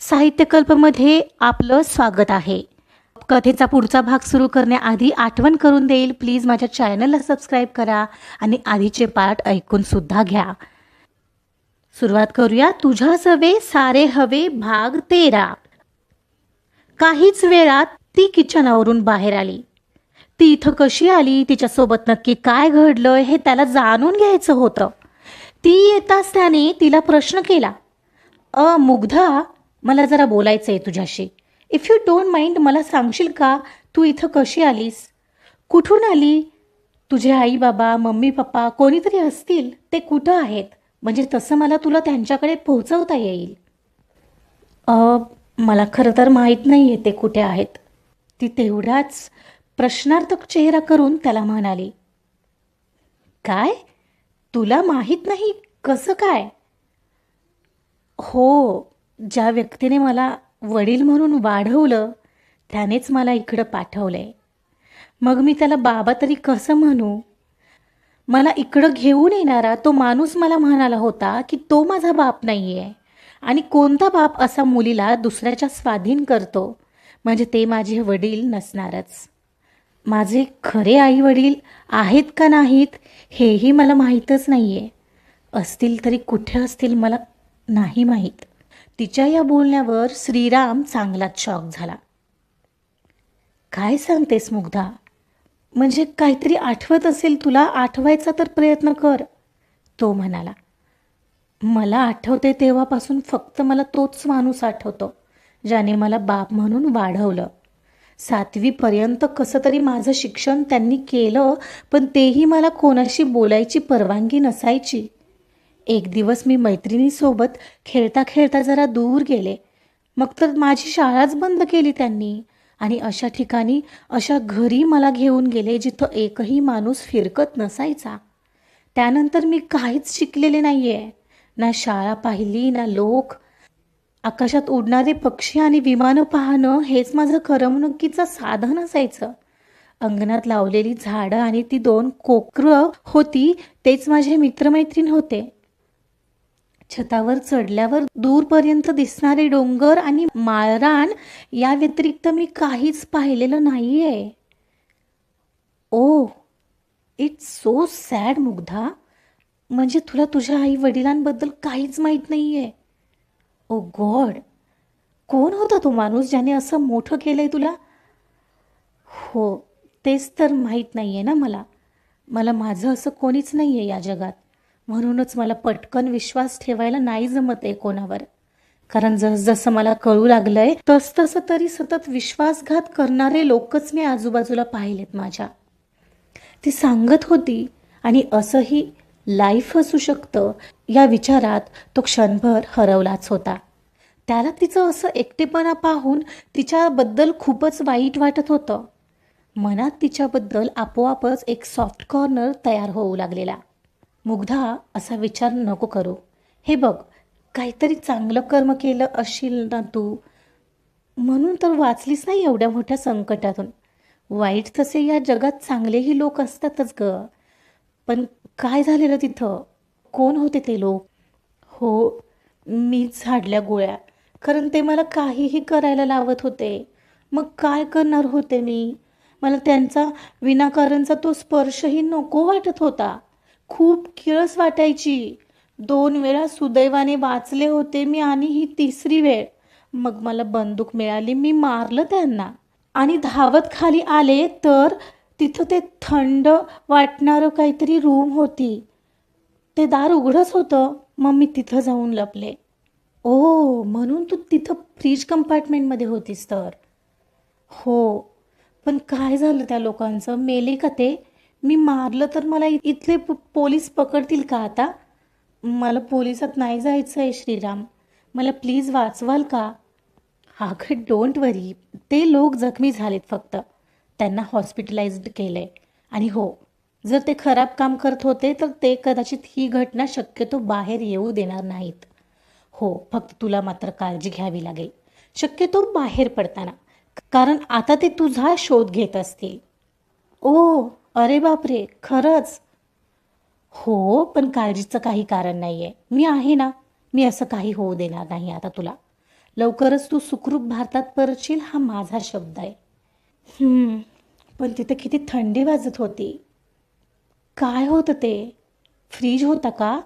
साहित्यकल्पमध्ये आपलं स्वागत आहे. कथेचा पुढचा भाग सुरू करण्याआधी आठवण करून देईल. प्लीज माझ्या चॅनलला सबस्क्राईब करा आणि आधीचे पार्ट ऐकून सुद्धा घ्या. सुरुवात करूया तुझ्या सवे सारे हवे भाग तेरा. काहीच वेळात ती किचनावरून बाहेर आली. ती इथं कशी आली? तिच्यासोबत नक्की काय घडलं हे त्याला जाणून घ्यायचं होतं. ती येताच त्याने तिला प्रश्न केला. अ मुग्धा मला जरा बोलायचं आहे तुझ्याशी. इफ यू डोंट माइंड मला सांगशील का? तू इथं कशी आलीस? कुठून आली? तुझे आई बाबा मम्मी पप्पा कोणीतरी असतील? ते कुठं आहेत? म्हणजे तसं मला तुला त्यांच्याकडे पोहोचवता येईल. मला खरं तर माहीत नाही आहे ते कुठे आहेत. ती तेवढाच प्रश्नार्थक चेहरा करून त्याला म्हणाली काय? तुला माहीत नाही? कसं काय? हो ज्या व्यक्तीने मला वडील म्हणून वाढवलं त्यानेच मला इकडं पाठवलं आहे मग मी त्याला बाबा तरी कसं म्हणू? मला इकडं घेऊन येणारा तो माणूस मला म्हणाला होता की तो माझा बाप नाही आहे आणि कोणता बाप असा मुलीला दुसऱ्याच्या स्वाधीन करतो? म्हणजे ते माझे वडील नसणारच. माझे खरे आई वडील आहेत का नाहीत हेही मला माहीतच नाही आहे असतील तरी कुठे असतील मला नाही माहीत. तिच्या या बोलण्यावर श्रीराम चांगलाच शॉक झाला. काय सांगतेस मुग्धा? म्हणजे काहीतरी आठवत असेल तुला आठवायचा तर प्रयत्न कर तो म्हणाला. मला आठवते तेव्हापासून फक्त मला तोच माणूस आठवतो ज्याने मला बाप म्हणून वाढवलं. सातवीपर्यंत कसं तरी माझं शिक्षण त्यांनी केलं पण तेही मला कोणाशी बोलायची परवानगी नसायची. एक दिवस मी मैत्रिणीसोबत खेळता खेळता जरा दूर गेले. मग तर माझी शाळाच बंद केली त्यांनी. आणि अशा ठिकाणी अशा घरी मला घेऊन गेले जिथं एकही माणूस फिरकत नसायचा. त्यानंतर मी काहीच शिकलेले नाही आहे ना शाळा पाहिली ना लोक. आकाशात उडणारे पक्षी आणि विमानं पाहणं हेच माझं करमणुकीचं साधन असायचं. अंगणात लावलेली झाडं आणि ती दोन कोकरं होती तेच माझे मित्रमैत्रीण होते. छतावर चढल्यावर दूरपर्यंत दिसणारे डोंगर आणि माळरान या व्यतिरिक्त मी काहीच पाहिलेलं नाही आहे oh it's so sad Mugdha. म्हणजे तुला तुझ्या आई वडिलांबद्दल काहीच माहीत नाही आहे ओ गॉड कोण होता तो माणूस ज्याने असं मोठं केलं आहे तुला? हो तेच तर माहीत नाही आहे ना मला. मला माझं असं कोणीच नाही आहे या जगात. म्हणूनच मला पटकन विश्वास ठेवायला नाही जमत आहे कोणावर. कारण जसजसं मला कळू लागलं आहे तस तसं तरी सतत विश्वासघात करणारे लोकच मी आजूबाजूला पाहिलेत माझ्या. ती सांगत होती आणि असंही लाईफ असू शकतं या विचारात तो क्षणभर हरवलाच होता. त्याला तिचं असं एकटेपणा पाहून तिच्याबद्दल खूपच वाईट वाटत होतं. मनात तिच्याबद्दल आपोआपच एक सॉफ्ट कॉर्नर तयार होऊ लागलेला. मुग्धा असा विचार नको करू. हे बघ काहीतरी चांगलं कर्म केलं असशील ना तू? म्हणून तर वाचलीस नाही एवढ्या मोठ्या संकटातून. वाईट तसे या जगात चांगलेही लोक असतातच ग. पण काय झालेलं तिथं? कोण होते ते लोक? हो मीच झाडल्या गोळ्या. कारण ते मला काहीही करायला लावत होते. मग काय करणार होते मी? मला त्यांचा विनाकारणचा तो स्पर्शही नको वाटत होता. खूप किळस वाटायची. दोन वेळा सुदैवाने वाचले होते मी आणि ही तिसरी वेळ. मग मला बंदूक मिळाली मी मारलं त्यांना. आणि धावत खाली आले तर तिथं ते थंड वाटणारं काहीतरी रूम होती. ते दार उघडंच होतं मग मी तिथं जाऊन लपले. ओ म्हणून तू तिथं फ्रीज कंपार्टमेंटमध्ये होतीस तर. हो पण काय झालं त्या लोकांचं? मेले का ते? मी मारलं तर मला इथले पोलीस पकडतील का आता? मला पोलिसात नाही जायचं आहे श्रीराम. मला प्लीज वाचवाल का? अगं डोंट वरी ते लोक जखमी झालेत फक्त. त्यांना हॉस्पिटलाइज्ड केलं आहे आणि हो जर ते खराब काम करत होते तर ते कदाचित ही घटना शक्यतो बाहेर येऊ देणार नाहीत. हो फक्त तुला मात्र काळजी घ्यावी लागेल. शक्यतो बाहेर पडताना. कारण आता ते तुझा शोध घेत असतील. ओ अरे बापरे खरंच? हो पण काळजीचं काही कारण नाही आहे मी आहे ना मी असं काही होऊ देणार नाही आता तुला. लवकरच तू सुखरूप भारतात परतशील हा माझा शब्द आहे. पण तिथे किती थंडी वाजत होती. काय होतं ते? फ्रीज होता का?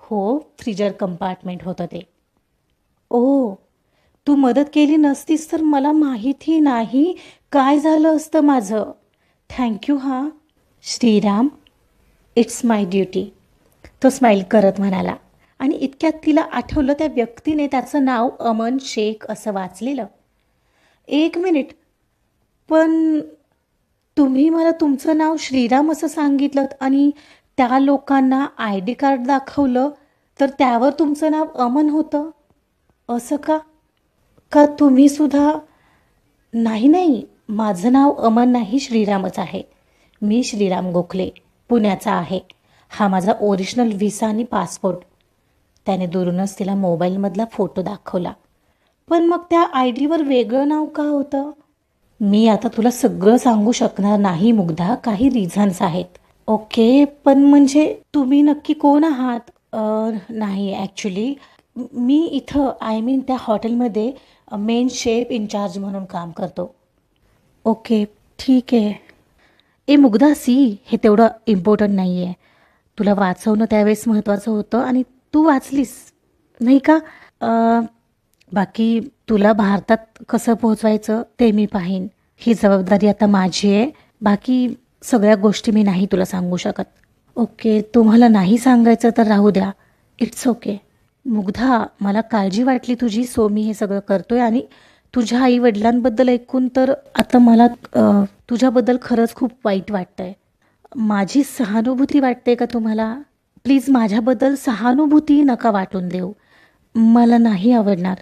हो फ्रीजर कंपार्टमेंट होतं ते. ओ तू मदत केली नसतीस तर मला माहिती नाही. काय झालं असतं माझं? थँक्यू हां. श्रीराम इट्स माय ड्युटी तो स्माईल करत म्हणाला. आणि इतक्यात तिला आठवलं त्या व्यक्तीने त्याचं नाव अमन शेख असं वाचलेलं. एक मिनिट पण तुम्ही मला तुमचं नाव श्रीराम असं सांगितलं आणि त्या लोकांना आय डी कार्ड दाखवलं तर त्यावर तुमचं नाव अमन होतं? असं का? का तुम्हीसुद्धा नाही नाही. माझं नाव अमन नाही श्रीरामच आहे. मी श्रीराम गोखले पुण्याचा आहे. हा माझा ओरिजिनल व्हिसा आणि पासपोर्ट त्याने दुरूनच तिला मोबाईलमधला फोटो दाखवला. पण मग त्या आय डीवर वेगळं नाव का होतं? मी आता तुला सगळं सांगू शकणार नाही मुग्धा. काही रिझन्स आहेत. ओके पण म्हणजे तुम्ही नक्की कोण आहात? नाही ॲक्च्युली मी इथं आय मीन त्या हॉटेलमध्ये मेन शेफ इन्चार्ज म्हणून काम करतो. ओके ठीक आहे. ए मुग्धा सी हे तेवढं इम्पॉर्टंट नाही आहे तुला वाचवणं त्यावेळेस महत्त्वाचं होतं आणि तू वाचलीस नाही का? आ, बाकी तुला भारतात कसं पोहोचवायचं ते मी पाहीन. ही जबाबदारी आता माझी आहे. बाकी सगळ्या गोष्टी मी नाही तुला सांगू शकत. ओके तुम्हाला नाही सांगायचं तर राहू द्या. इट्स ओके मुग्धा मला काळजी वाटली तुझी सो मी हे सगळं करतोय आणि तुझ्या आई वडिलांबद्दल ऐकून तर आता मला तुझ्याबद्दल खरंच खूप वाईट वाटतंय. माझी सहानुभूती वाटते का तुम्हाला? प्लीज माझ्याबद्दल सहानुभूती नका वाटून देऊ. मला नाही आवडणार.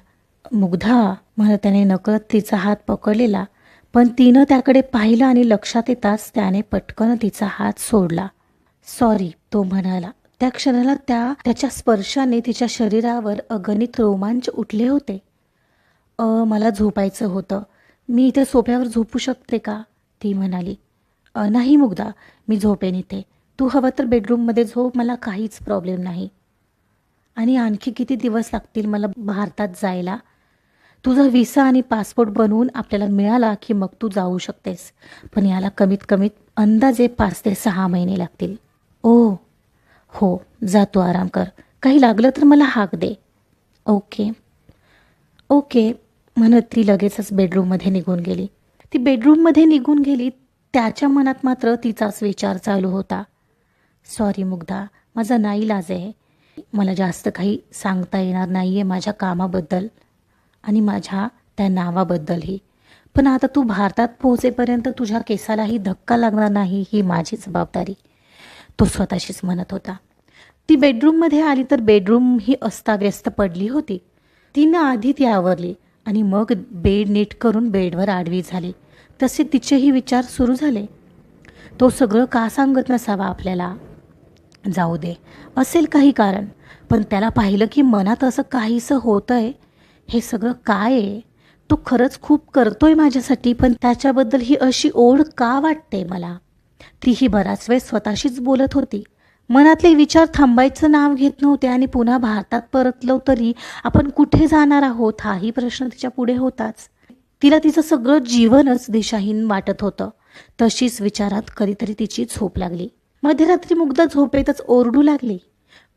मुग्धा मला त्याने नकळत तिचा हात पकडलेला पण तिनं त्याकडे पाहिलं आणि लक्षात येताच त्याने पटकन तिचा हात सोडला. सॉरी तो म्हणाला. त्या क्षणाला त्या त्याच्या स्पर्शाने तिच्या शरीरावर अगणित रोमांच उठले होते. मला झोपायचं होतं. मी इथे सोफ्यावर झोपू शकते का? ती म्हणाली. "अ, नाही मुग्धा मी झोपेन इथे. तू हवं तर बेडरूममध्ये झोप मला काहीच प्रॉब्लेम नाही. आणि आणखी किती दिवस लागतील मला भारतात जायला? तुझा व्हिसा आणि पासपोर्ट बनवून आपल्याला मिळाला की मग तू जाऊ शकतेस. पण याला कमीत कमीत अंदाजे पाच ते सहा महिने लागतील. ओ हो जा तू आराम कर. काही लागलं तर मला हाक दे. ओके. ओके. म्हणत ती लगेचच बेडरूममध्ये निघून गेली. ती बेडरूममध्ये निघून गेली त्याच्या मनात मात्र तिचाच विचार चालू होता. सॉरी मुग्धा माझा नाईलाज आहे. मला जास्त काही सांगता येणार नाही आहे माझ्या कामाबद्दल आणि माझ्या त्या नावाबद्दलही. पण आता तू भारतात पोहोचेपर्यंत तुझ्या केसालाही धक्का लागणार नाही ही माझी जबाबदारी. तो स्वतःशीच म्हणत होता. ती बेडरूममध्ये आली तर बेडरूम ही अस्ताव्यस्त पडली होती. तिनं आधी ती आवरली आणि मग बेड नीट करून बेडवर आडवी झाली. तसे तिचेही विचार सुरू झाले. तो सगळं का सांगत नसावा आपल्याला? जाऊ दे. असेल काही कारण. पण त्याला पाहिलं की मनात असं काहीसं होतंय. हे सगळं काय? आहे तो खरंच खूप करतोय माझ्यासाठी पण त्याच्याबद्दल ही अशी ओढ का वाटते मला? तीही बराच वेळ स्वतःशीच बोलत होती. मनातले विचार थांबायचं नाव घेत नव्हते आणि पुन्हा भारतात परतलो तरी आपण कुठे जाणार आहोत? हाही प्रश्न तिच्या पुढे होताच. तिला तिचं सगळं जीवनच दिशाहीन वाटत होतं. तशीच विचारात कधीतरी तिची झोप लागली. मध्यरात्री मुग्धा झोपेतच ओरडू लागली.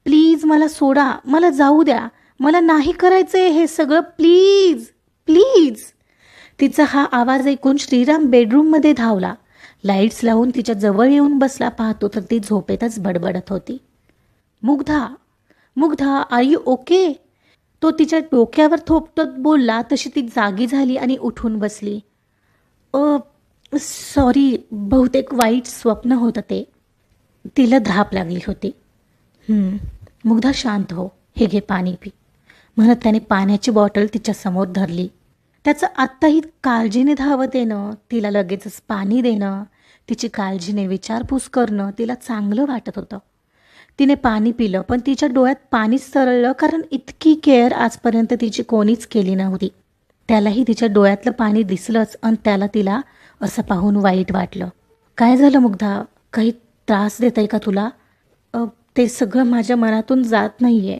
प्लीज मला सोडा. मला जाऊ द्या. मला नाही करायचंय हे सगळं. प्लीज. प्लीज. तिचा हा आवाज ऐकून श्रीराम बेडरूममध्ये धावला. लाईट्स लावून तिच्या जवळ येऊन बसला पाहतो तर ती झोपेतच बडबडत होती. Mugdha Mugdha are you okay? तो तिच्या डोक्यावर थोपटत बोलला तशी ती जागी झाली आणि उठून बसली. अ सॉरी बहुतेक वाईट स्वप्न होतं ते. तिला धाप लागली होती. मुग्धा शांत हो हे घे पाणी पी. म्हणत त्याने पाण्याची बॉटल तिच्यासमोर धरली. त्याचं आत्ताही काळजीने धावत येणं तिला लगेचच पाणी देणं तिची काळजीने विचारपूस करणं तिला चांगलं वाटत होतं. तिने पाणी पिलं पण तिच्या डोळ्यात पाणीच सरळलं कारण इतकी केअर आजपर्यंत तिची कोणीच केली नव्हती. त्यालाही तिच्या डोळ्यातलं पाणी दिसलंच आणि त्याला तिला असं पाहून वाईट वाटलं. काय झालं मुग्धा? काही त्रास देत आहे का तुला? ते सगळं माझ्या मनातून जात नाही आहे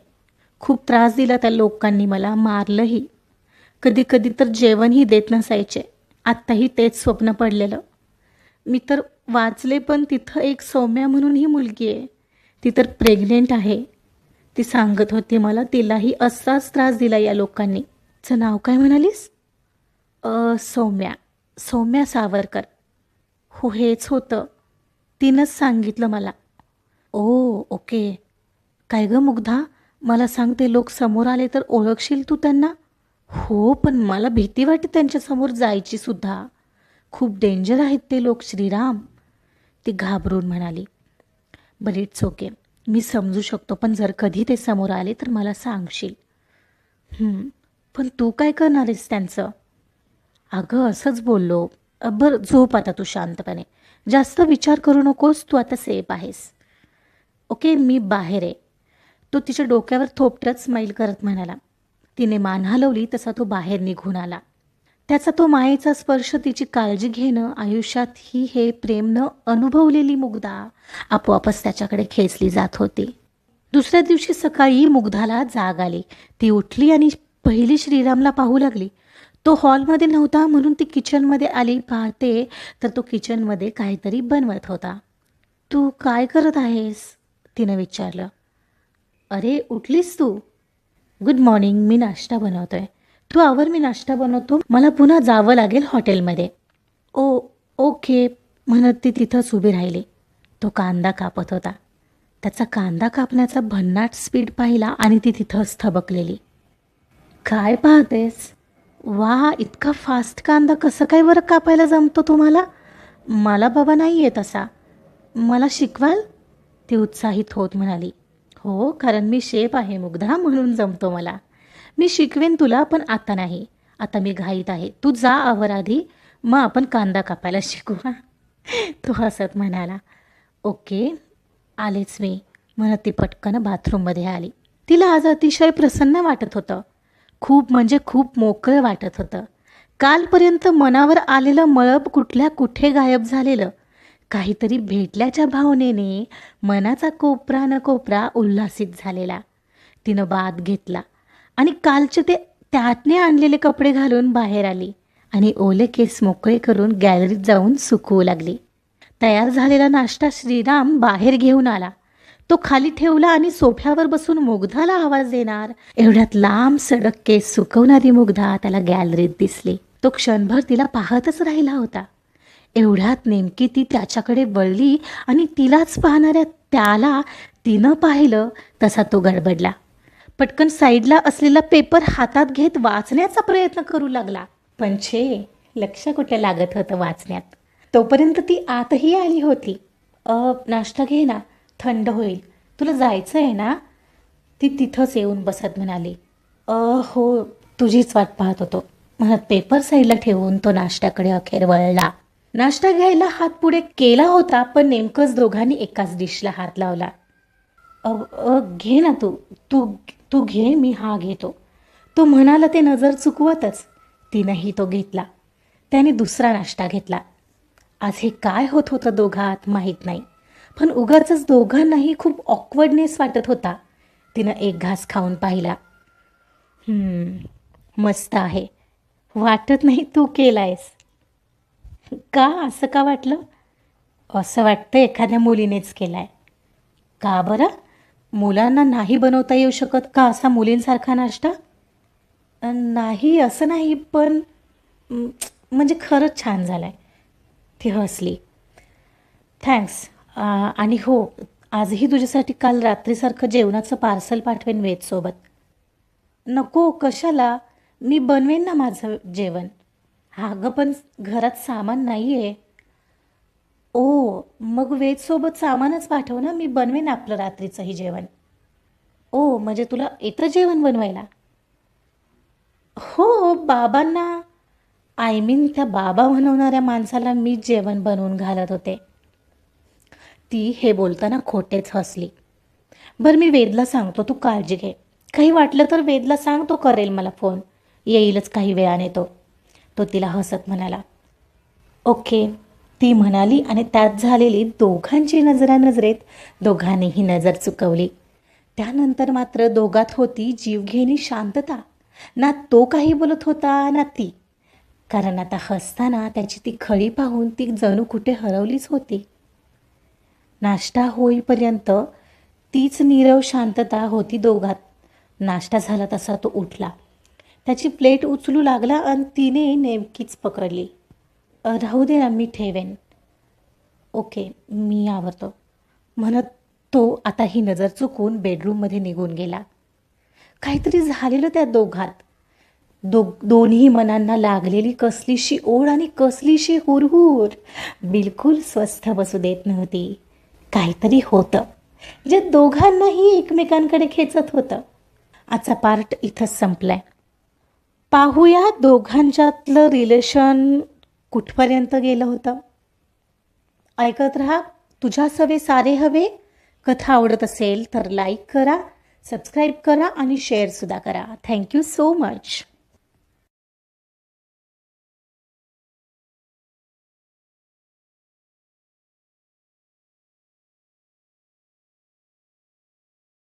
खूप त्रास दिला त्या लोकांनी मला मारलंही. कधी कधी तर जेवणही देत नसायचे. आत्ताही तेच स्वप्न पडलेलं. मी तर वाचले पण तिथं एक सौम्या म्हणून ही मुलगी आहे. ती तर प्रेग्नेंट आहे. ती सांगत होती मला तिलाही असाच त्रास दिला या लोकांनी. तिचं नाव काय म्हणालीस? अ, सौम्या. सौम्या सावरकर. हो हेच होतं. तिनंच सांगितलं मला. Oh okay. काय गं मुग्धा? मला सांग ते लोक समोर आले तर ओळखशील तू त्यांना? हो पण मला भीती वाटते त्यांच्यासमोर जायची सुद्धा. खूप डेंजर आहेत ते लोक श्रीराम. ती घाबरून म्हणाली बलेट इट्स ओके मी समजू शकतो पण जर कधी ते समोर आले तर मला सांगशील. पण तू काय करणार आहेस त्यांचं? अगं असंच बोललो. बरं झोप आता तू शांतपणे. जास्त विचार करू नकोस तू आता सेफ आहेस. ओके मी बाहेर आहे. तो तिच्या डोक्यावर थोपटत स्माईल करत म्हणाला तिने मान हलवली तसा तो बाहेर निघून आला. त्याचा तो मायेचा स्पर्श तिची काळजी घेणं आयुष्यात ही हे प्रेम न अनुभवलेली मुग्धा आपोआपच त्याच्याकडे खेचली जात होती. दुसऱ्या दिवशी सकाळी मुग्धाला जाग आली. ती उठली आणि पहिली श्रीरामला पाहू लागली. तो हॉलमध्ये नव्हता म्हणून ती किचनमध्ये आली पाहते तर तो किचनमध्ये काहीतरी बनवत होता. तू काय करत आहेस? तिनं विचारलं. अरे उठलीस तू? गुड मॉर्निंग मी नाश्ता बनवतोय. तू आवर मी नाश्ता बनवतो. मला पुन्हा जावं लागेल हॉटेलमध्ये. ओ ओके म्हणत ती तिथंच उभी राहिली. तो कांदा कापत होता. त्याचा कांदा कापण्याचा भन्नाट स्पीड पाहिला आणि ती तिथंच थबकलेली. काय पाहतेस? वा इतका फास्ट कांदा कसं काय बरं कापायला जमतो तुम्हाला? मला बाबा नाही येत असा मला शिकवाल? ती उत्साहित होत म्हणाली. हो कारण मी शेप आहे मुग्धा म्हणून जमतो मला. मी शिकवेन तुला पण आता नाही. आता मी घाईत आहे. तू जा आवर आधी मग आपण कांदा कापायला शिकू. हा. तो हसत म्हणाला. ओके. आलेच मी. म्हणत ती पटकन बाथरूममध्ये आली. तिला आज अतिशय प्रसन्न वाटत होतं. खूप म्हणजे खूप मोकळं वाटत होतं. कालपर्यंत मनावर आलेलं मळब कुठल्या कुठे गायब झालेलं काहीतरी भेटल्याच्या भावनेने मनाचा कोपरा न कोपरा उल्हासित झालेला. तिनं बाद घेतला आणि कालचे ते त्यातने आणलेले कपडे घालून बाहेर आली आणि ओले केस मोकळे करून गॅलरीत जाऊन सुकवू लागली. तयार झालेला नाश्ता श्रीराम बाहेर घेऊन आला. तो खाली ठेवला आणि सोफ्यावर बसून मुग्धाला आवाज देणार एवढ्यात लांब सडक केस सुकवणारी मुग्धा त्याला गॅलरीत दिसली. तो क्षणभर तिला पाहतच राहिला होता. एवढ्यात नेमकी ती त्याच्याकडे वळली आणि तिलाच पाहणाऱ्या त्याला तिनं पाहिलं तसा तो गडबडला. पटकन साईडला असलेला पेपर हातात घेत वाचण्याचा प्रयत्न करू लागला. पण छे लक्ष कुठे लागत होतं वाचण्यात? तोपर्यंत ती आतही आली होती. अ नाश्ता घे ना थंड होईल. तुला जायचं आहे ना? ती तिथंच येऊन बसत म्हणाली. अ हो तुझीच वाट पाहत होतो. म्हणत पेपर साईडला ठेवून तो नाश्त्याकडे अखेर वळला. नाश्ता घ्यायला हात पुढे केला होता पण नेमकंच दोघांनी एकाच डिशला हात लावला. अ अ, घे ना तू तू तू घे मी हा घेतो. तो म्हणाला ते नजर चुकवतच. तिनंही तो घेतला. त्याने दुसरा नाश्ता घेतला. आज हे काय होत होतं दोघात माहीत नाही. पण उगाचच दोघांनाही खूप ऑकवर्डनेस वाटत होता. तिनं एक घास खाऊन पाहिला. मस्त आहे. वाटत नाही तू केलायस. का असं का वाटलं? असं वाटतं एखाद्या मुलीनेच केलाय. का बरं? मुलांना नाही बनवता येऊ शकत का असा मुलींसारखा नाश्ता? नाही असं नाही पण म्हणजे खरंच छान झालं आहे ती हसली. थँक्स. आणि हो आजही तुझ्यासाठी काल रात्रीसारखं जेवणाचं पार्सल पाठवेन वेदसोबत. नको कशाला? मी बनवेन ना माझं जेवण. अगं पण घरात सामान नाही आहे ओ मग वेजसोबत सामानच पाठव ना मी बनवेन आपलं रात्रीचंही जेवण. ओ म्हणजे तुला येतं जेवण बनवायला? हो बाबांना. आय मीन त्या बाबा बनवणाऱ्या माणसाला मी जेवण बनवून घालत होते. ती हे बोलताना खोटेच हसली. बरं मी वेदला सांगतो तू काळजी घे. काही वाटलं तर वेदला सांग तो करेल मला फोन. येईलच काही वेळाने तो. तो तिला हसत म्हणाला ओके. ती म्हणाली आणि त्यात झालेली दोघांची नजरानजरेत दोघांनीही नजर चुकवली. त्यानंतर मात्र दोघात होती जीवघेणी शांतता. ना तो काही बोलत होता ना ती. कारण आता हसताना त्याची ती खळी पाहून ती जणू कुठे हरवलीच होती. नाश्ता होईपर्यंत तीच नीरव शांतता होती दोघात. नाश्ता झाला तसा तो उठला. त्याची प्लेट उचलू लागला आणि तिने नेमकीच पकडली. राहू दे ना मी ठेवेन. ओके मी आवरतो. म्हणत तो आता ही नजर चुकून बेडरूममध्ये निघून गेला. काहीतरी झालेलं त्या दोघात. दो दोन्ही मनांना लागलेली कसलीशी ओढ आणि कसलीशी हुरहुर. बिलकुल स्वस्थ बसू देत नव्हती. काहीतरी होतं. जे दोघांनाही एकमेकांकडे खेचत होतं. आजचा पार्ट इथंच संपलाय. पाहूया दोघांच्यातलं रिलेशन कुठपर्यंत गेलं होतं. ऐकत राहा तुझ्या सवे सारे हवे. कथा आवडत असेल तर लाईक करा सबस्क्राईब करा आणि शेअरसुद्धा करा. Thank you so much